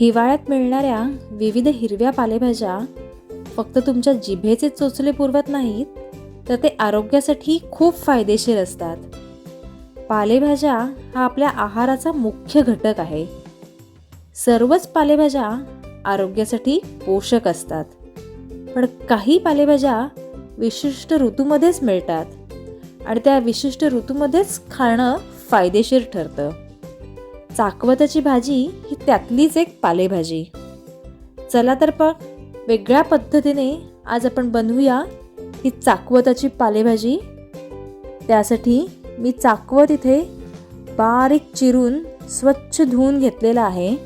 हिवाळ्यात मिळणाऱ्या विविध हिरव्या पालेभाज्या फक्त तुमच्या जिभेचे चोचले पुरवत नाहीत तर ते आरोग्यासाठी खूप फायदेशीर असतात. पालेभाज्या हा आपल्या आहाराचा मुख्य घटक आहे. सर्वच पालेभाज्या आरोग्यासाठी पोषक असतात. पण काही पालेभाज्या विशिष्ट ऋतूमध्येच मिळतात आणि त्या विशिष्ट ऋतूमध्येच खाणं फायदेशीर ठरतं. चाकवताची भाजी ही त्यातलीच एक पालेभाजी. चला तर पण वेगळ्या पद्धतीने आज आपण बनवूया ही चाकवताची पालेभाजी. त्यासाठी मी चाकवत इथे बारीक चिरून स्वच्छ धुवून घेतलेला आहे.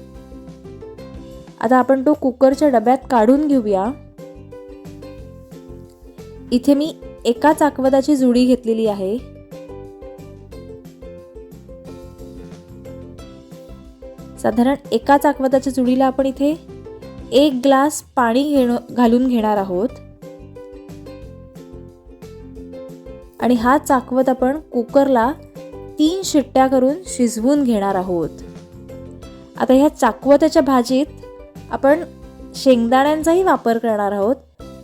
आता आपण तो कुकरच्या डब्यात काढून घेऊया. इथे मी एका चाकवताची जुडी घेतलेली आहे. साधारण एका चाकवताच्या जुडीला आपण इथे एक ग्लास पाणी घेणं घालून घेणार आहोत. आणि हा चाकवत आपण कुकरला तीन शिट्ट्या करून शिजवून घेणार आहोत. आता ह्या चाकवताच्या भाजीत आपण शेंगदाण्यांचाही वापर करणार आहोत.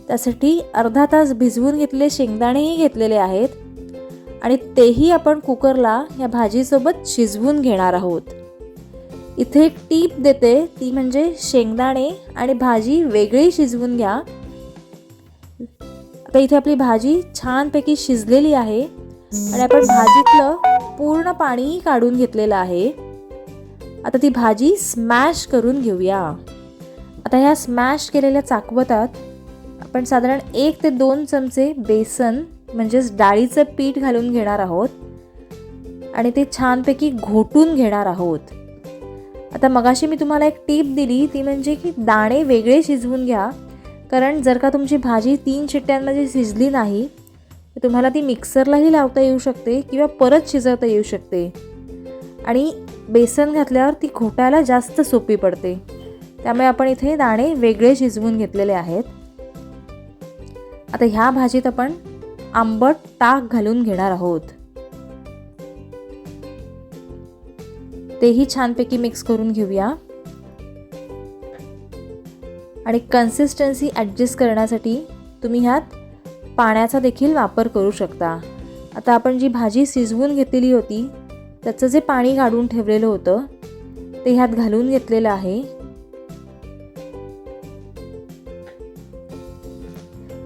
त्यासाठी अर्धा तास भिजवून घेतलेले शेंगदाणेही घेतलेले आहेत. आणि तेही आपण कुकरला या भाजीसोबत शिजवून घेणार आहोत. इथे एक टीप देते ती म्हणजे शेंगदाणे आणि भाजी वेगळी शिजवून घ्या. आता इथे आपली भाजी छानपैकी शिजलेली आहे आणि आपण भाजीतलं पूर्ण पाणी काढून घेतलेलं आहे. आता ती भाजी स्मॅश करून घेऊया. आता ह्या स्मॅश केलेल्या चाकवतात आपण साधारण एक ते दोन चमचे बेसन म्हणजेच डाळीचं पीठ घालून घेणार आहोत. आणि ते छानपैकी घोटून घेणार आहोत. आता मगाशी मी तुम्हाला एक टीप दिली ती म्हणजे की दाणे वेगळे शिजवून घ्या. कारण जर का तुमची भाजी तीन शिट्ट्यांमध्ये शिजली नाही तर तुम्हाला ती मिक्सरलाही लावता येऊ शकते किंवा परत शिजवता येऊ शकते. आणि बेसन घातल्यावर ती घोटायला जास्त सोपी पडते. त्यामुळे आपण इथे दाणे वेगळे शिजवून घेतलेले आहेत. आता ह्या भाजीत आपण आंबट ताक घालून घेणार आहोत. तेही छानपैकी मिक्स करून घेऊया. आणि कन्सिस्टन्सी ॲडजस्ट करण्यासाठी तुम्ही ह्यात पाण्याचा देखील वापर करू शकता. आता आपण जी भाजी शिजवून घेतलेली होती त्याचं जे पाणी काढून ठेवलेलं होतं ते ह्यात घालून घेतलेलं आहे.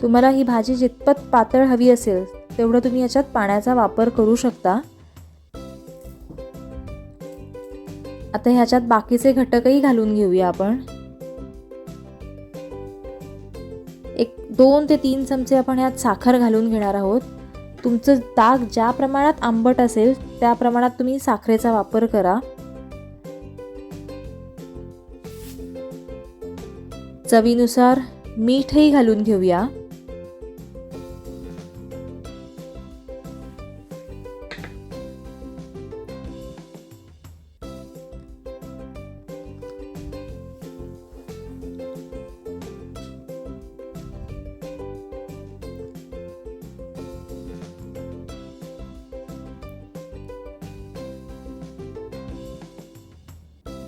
तुम्हाला ही भाजी जितपत पातळ हवी असेल तेवढं तुम्ही याच्यात पाण्याचा वापर करू शकता. आता ह्याच्यात बाकीचे घटकही घालून घेऊया आपण. एक दोन ते तीन चमचे आपण ह्यात साखर घालून घेणार आहोत. तुमचं ताक ज्या प्रमाणात आंबट असेल त्या प्रमाणात तुम्ही साखरेचा वापर करा. चवीनुसार मीठही घालून घेऊया.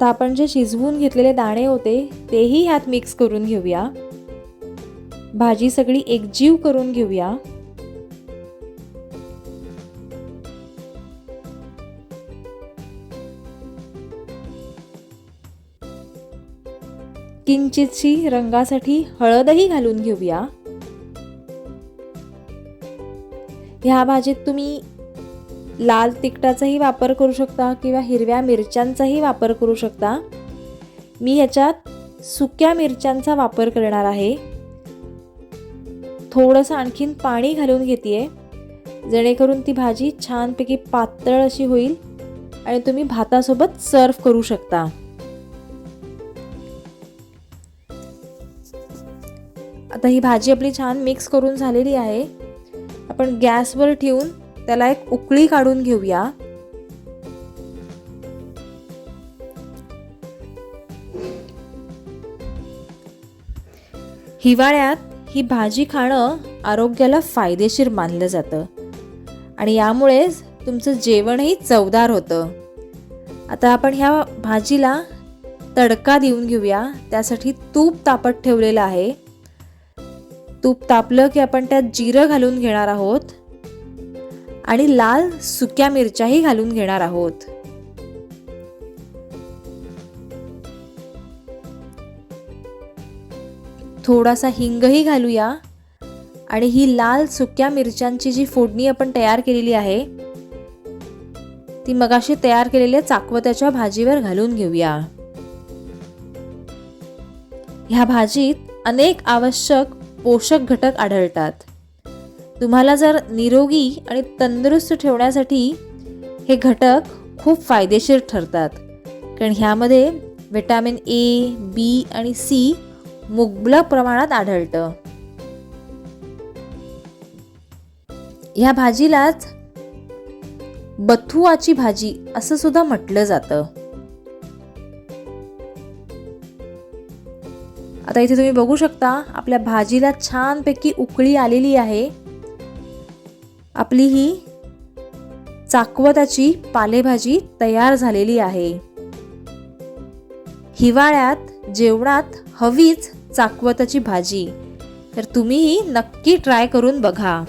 तर आपण जे शिजवून घेतलेले दाणे होते तेही ह्यात मिक्स करून घेऊया. भाजी सगळी एकजीव करून घेऊया. किंचितशी रंगासाठी हळदही घालून घेऊया. ह्या भाजीत तुम्ही लाल तिखटाचाही वापर करू शकता किंवा हिरव्या मिरच्यांचाही वापर करू शकता. मी ह्याच्यात सुक्या मिरच्यांचा वापर करणार आहे. थोडंसं आणखीन पाणी घालून घेते जेणेकरून ती भाजी छानपैकी पातळ अशी होईल आणि तुम्ही भातासोबत सर्व करू शकता. आता ही भाजी आपली छान मिक्स करून झालेली आहे. आपण गॅसवर ठेवून त्याला एक उकळी काढून घेऊया. हिवाळ्यात ही भाजी खाणं आरोग्याला फायदेशीर मानलं जातं. आणि यामुळेच तुमचं जेवणही चवदार होतं. आता आपण ह्या भाजीला तडका देऊन घेऊया. त्यासाठी तूप तापत ठेवलेलं आहे. तूप तापलं की आपण त्यात जिरं घालून घेणार आहोत. आणि लाल सुक्या मिरच्याही घालून घेणार आहोत. थोडासा हिंगही घालूया. आणि ही लाल सुक्या मिरच्यांची जी फोडणी आपण तयार केलेली आहे ती मगाशी तयार केलेल्या चाकवत्याच्या भाजीवर घालून घेऊया. ह्या भाजीत अनेक आवश्यक पोषक घटक आढळतात. तुम्हाला जर निरोगी आणि तंदुरुस्त ठेवण्यासाठी हे घटक खूप फायदेशीर ठरतात. कारण ह्यामध्ये व्हिटॅमिन ए बी आणि सी मुबलक प्रमाणात आढळतं. ह्या भाजीलाच बथुआची भाजी असं सुद्धा म्हटलं जातं. आता इथे तुम्ही बघू शकता आपल्या भाजीला छानपैकी उकळी आलेली आहे. आपली ही चाकवताची पालेभाजी तयार झालेली आहे. हिवाळ्यात जेवणात हवीच चाकवताची भाजी. तर तुम्हीही नक्की ट्राय करून बघा.